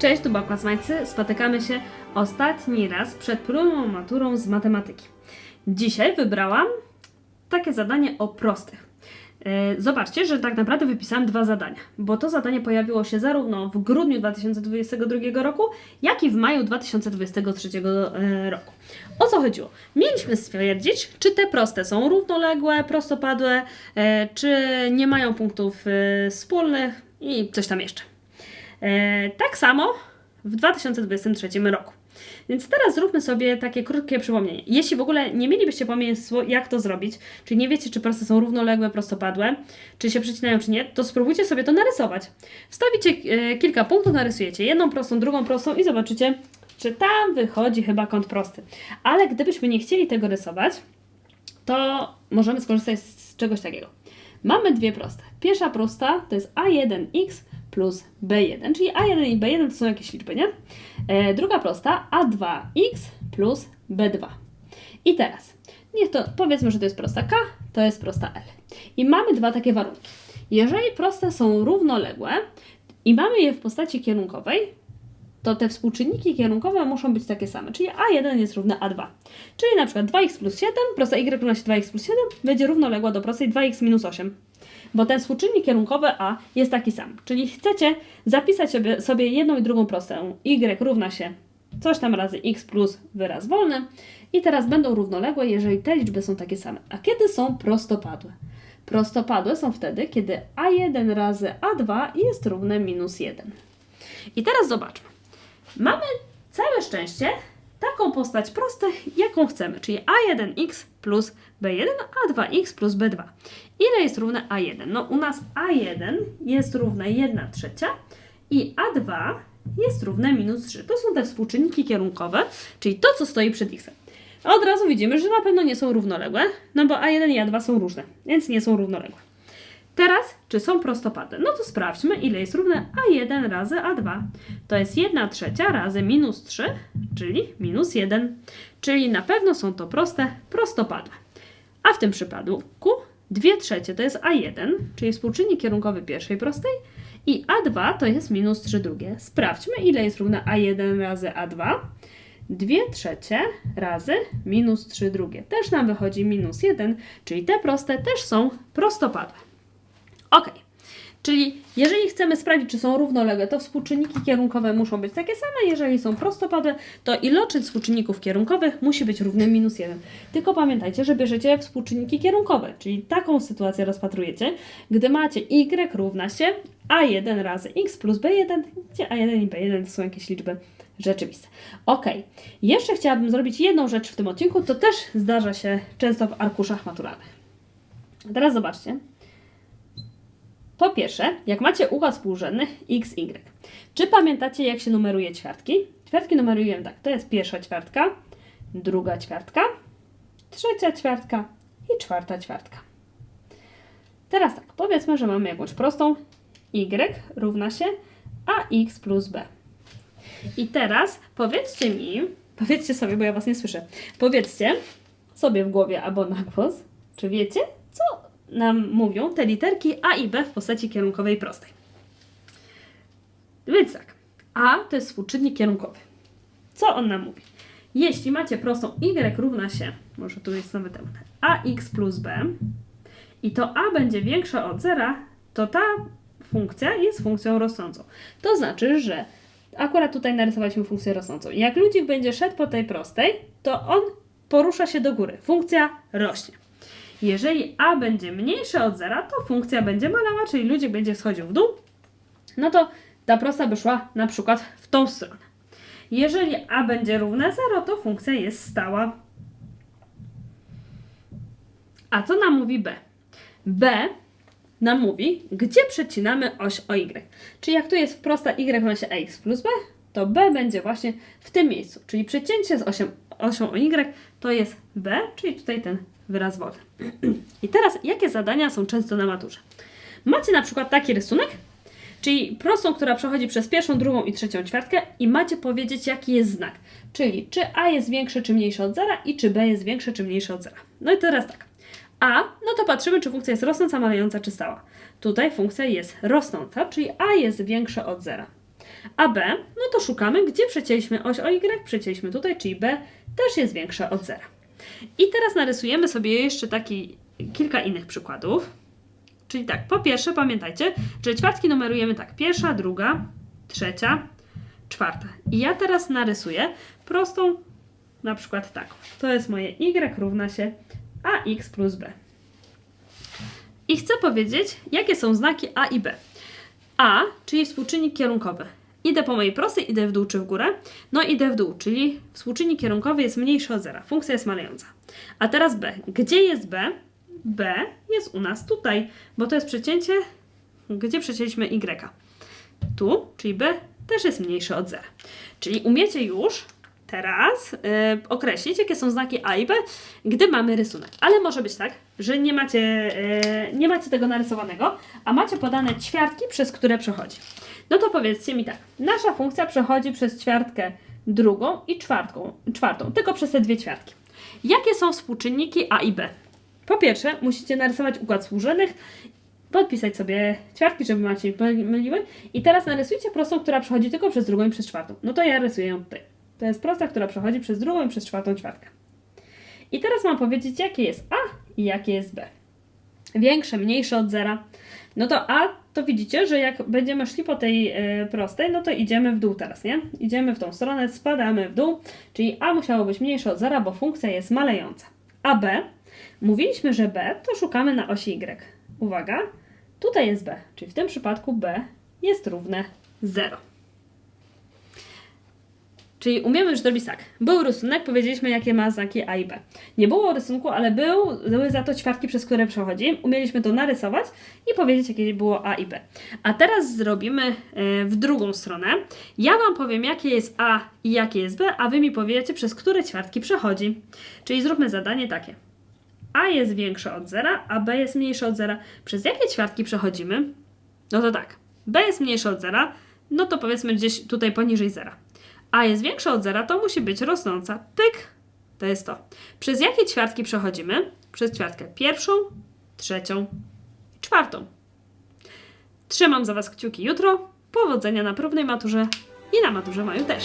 Cześć, tu babka. Spotykamy się ostatni raz przed próbą maturą z matematyki. Dzisiaj wybrałam takie zadanie o prostych. Yy, Zobaczcie, że tak naprawdę wypisałam dwa zadania, bo to zadanie pojawiło się zarówno w grudniu 2022 roku, jak i w maju 2023 yy, roku. O co chodziło? Mieliśmy stwierdzić, czy te proste są równoległe, prostopadłe, yy, czy nie mają punktów wspólnych i coś tam jeszcze. E, tak samo w 2023 roku. Więc teraz zróbmy sobie takie krótkie przypomnienie. Jeśli w ogóle nie mielibyście pomysłu, jak to zrobić, czyli nie wiecie, czy proste są równoległe, prostopadłe, czy się przecinają, czy nie, to spróbujcie sobie to narysować. Wstawicie e, kilka punktów, narysujecie jedną prostą, drugą prostą i zobaczycie, czy tam wychodzi chyba kąt prosty. Ale gdybyśmy nie chcieli tego rysować, to możemy skorzystać z czegoś takiego. Mamy dwie proste. Pierwsza prosta to jest a1x plus b1, czyli a1 i b1 to są jakieś liczby, nie? E, druga prosta a2x plus b2. I teraz, niech to powiedzmy, że to jest prosta k, to jest prosta l. I mamy dwa takie warunki. Jeżeli proste są równoległe i mamy je w postaci kierunkowej, to te współczynniki kierunkowe muszą być takie same, czyli a1 jest równe a2. Czyli na przykład 2x plus 7, prosta y równa się 2x plus 7, będzie równoległa do prostej 2x minus 8. Bo ten współczynnik kierunkowy a jest taki sam. Czyli chcecie zapisać sobie, jedną i drugą prostą. y równa się coś tam razy x plus wyraz wolny. I teraz będą równoległe, jeżeli te liczby są takie same. A kiedy są prostopadłe? Prostopadłe są wtedy, kiedy a1 razy a2 jest równe minus 1. I teraz zobaczmy. Mamy całe szczęście taką postać prostych, jaką chcemy, czyli a1x plus b1, a2x plus b2. Ile jest równe a1? No u nas a1 jest równe 1 trzecia i a2 jest równe minus 3. To są te współczynniki kierunkowe, czyli to, co stoi przed x. Od razu widzimy, że na pewno nie są równoległe, no bo a1 i a2 są różne, więc nie są równoległe. Teraz, czy są prostopadłe? No to sprawdźmy, ile jest równe a1 razy a2. To jest 1 trzecia razy minus 3, czyli minus 1. Czyli na pewno są to proste, prostopadłe. A w tym przypadku 2 trzecie to jest a1, czyli współczynnik kierunkowy pierwszej prostej i a2 to jest minus 3 drugie. Sprawdźmy, ile jest równe a1 razy a2. 2 trzecie razy minus 3 drugie. Też nam wychodzi minus 1, czyli te proste też są prostopadłe. Ok. Czyli jeżeli chcemy sprawdzić, czy są równoległe, to współczynniki kierunkowe muszą być takie same. Jeżeli są prostopadłe, to iloczyn współczynników kierunkowych musi być równy minus 1. Tylko pamiętajcie, że bierzecie współczynniki kierunkowe, czyli taką sytuację rozpatrujecie, gdy macie y równa się a1 razy x plus b1, gdzie a1 i b1 to są jakieś liczby rzeczywiste. Ok, jeszcze chciałabym zrobić jedną rzecz w tym odcinku, to też zdarza się często w arkuszach maturalnych. Teraz zobaczcie. Po pierwsze, jak macie układ współrzędny x, y. Czy pamiętacie, jak się numeruje ćwiartki? Ćwiartki numerujemy tak. To jest pierwsza ćwiartka, druga ćwiartka, trzecia ćwiartka i czwarta ćwiartka. Teraz tak, powiedzmy, że mamy jakąś prostą y równa się ax plus b. I teraz powiedzcie mi, powiedzcie sobie, bo ja was nie słyszę, powiedzcie sobie w głowie albo na głos, czy wiecie, co nam mówią te literki A i B w postaci kierunkowej prostej. Więc tak, A to jest współczynnik kierunkowy. Co on nam mówi? Jeśli macie prostą y równa się, może tu jest temat, ax plus b i to a będzie większe od zera, to ta funkcja jest funkcją rosnącą. To znaczy, że akurat tutaj narysowaliśmy funkcję rosnącą. Jak ludzik będzie szedł po tej prostej, to on porusza się do góry. Funkcja rośnie. Jeżeli a będzie mniejsze od zera, to funkcja będzie malała, czyli ludzik będzie schodził w dół, no to ta prosta by szła na przykład w tą stronę. Jeżeli a będzie równe 0, to funkcja jest stała. A co nam mówi b? b nam mówi, gdzie przecinamy oś o y. Czyli jak tu jest prosta y równa się ax plus b, to b będzie właśnie w tym miejscu. Czyli przecięcie z osią, osią o y to jest b, czyli tutaj ten wyraz wolny. I teraz, jakie zadania są często na maturze? Macie na przykład taki rysunek, czyli prostą, która przechodzi przez pierwszą, drugą i trzecią ćwiartkę i macie powiedzieć, jaki jest znak. Czyli czy a jest większe czy mniejsze od zera i czy b jest większe czy mniejsze od zera. No i teraz tak. A, no to patrzymy, czy funkcja jest rosnąca, malejąca czy stała. Tutaj funkcja jest rosnąca, czyli a jest większe od zera. A B, no to szukamy, gdzie przecięliśmy oś o Y, przecięliśmy tutaj, czyli B też jest większe od zera. I teraz narysujemy sobie jeszcze taki kilka innych przykładów. Czyli tak, po pierwsze pamiętajcie, że ćwiartki numerujemy tak, pierwsza, druga, trzecia, czwarta. I ja teraz narysuję prostą, na przykład tak. To jest moje y równa się ax plus b. I chcę powiedzieć, jakie są znaki a i b. A, czyli współczynnik kierunkowy. Idę po mojej prostej, idę w dół czy w górę. No idę w dół, czyli współczynnik kierunkowy jest mniejszy od zera. Funkcja jest malejąca. A teraz b. Gdzie jest b? b jest u nas tutaj, bo to jest przecięcie, gdzie przecięliśmy y. Tu, czyli b też jest mniejszy od zera. Czyli umiecie już teraz e, określić, jakie są znaki A i B, gdy mamy rysunek. Ale może być tak, że nie macie, e, nie macie tego narysowanego, a macie podane ćwiartki, przez które przechodzi. No to powiedzcie mi tak, nasza funkcja przechodzi przez ćwiartkę drugą i czwartką, czwartą, tylko przez te dwie ćwiartki. Jakie są współczynniki A i B? Po pierwsze, musicie narysować układ służonych, podpisać sobie ćwiartki, żeby wam się myliły. I teraz narysujcie prostą, która przechodzi tylko przez drugą i przez czwartą. No to ja rysuję ją tutaj. To jest prosta, która przechodzi przez drugą i przez czwartą ćwiartkę. I teraz mam powiedzieć, jakie jest A i jakie jest B. Większe, mniejsze od zera. No to A, to widzicie, że jak będziemy szli po tej y, prostej, no to idziemy w dół teraz, nie? Idziemy w tą stronę, spadamy w dół, czyli A musiało być mniejsze od zera, bo funkcja jest malejąca. A B, mówiliśmy, że B to szukamy na osi Y. Uwaga, tutaj jest B, czyli w tym przypadku B jest równe 0. Czyli umiemy już zrobić tak. Był rysunek, powiedzieliśmy jakie ma znaki A i B. Nie było rysunku, ale był, były za to ćwiartki, przez które przechodzi. Umieliśmy to narysować i powiedzieć jakie było A i B. A teraz zrobimy e, w drugą stronę. Ja Wam powiem jakie jest A i jakie jest B, a Wy mi powiecie przez które ćwiartki przechodzi. Czyli zróbmy zadanie takie. A jest większe od zera, a B jest mniejsze od zera. Przez jakie ćwiartki przechodzimy? No to tak. B jest mniejsze od zera, no to powiedzmy gdzieś tutaj poniżej zera. A jest większa od zera, to musi być rosnąca. Pyk! To jest to. Przez jakie ćwiartki przechodzimy? Przez ćwiartkę pierwszą, trzecią i czwartą. Trzymam za Was kciuki jutro. Powodzenia na próbnej maturze i na maturze mają też.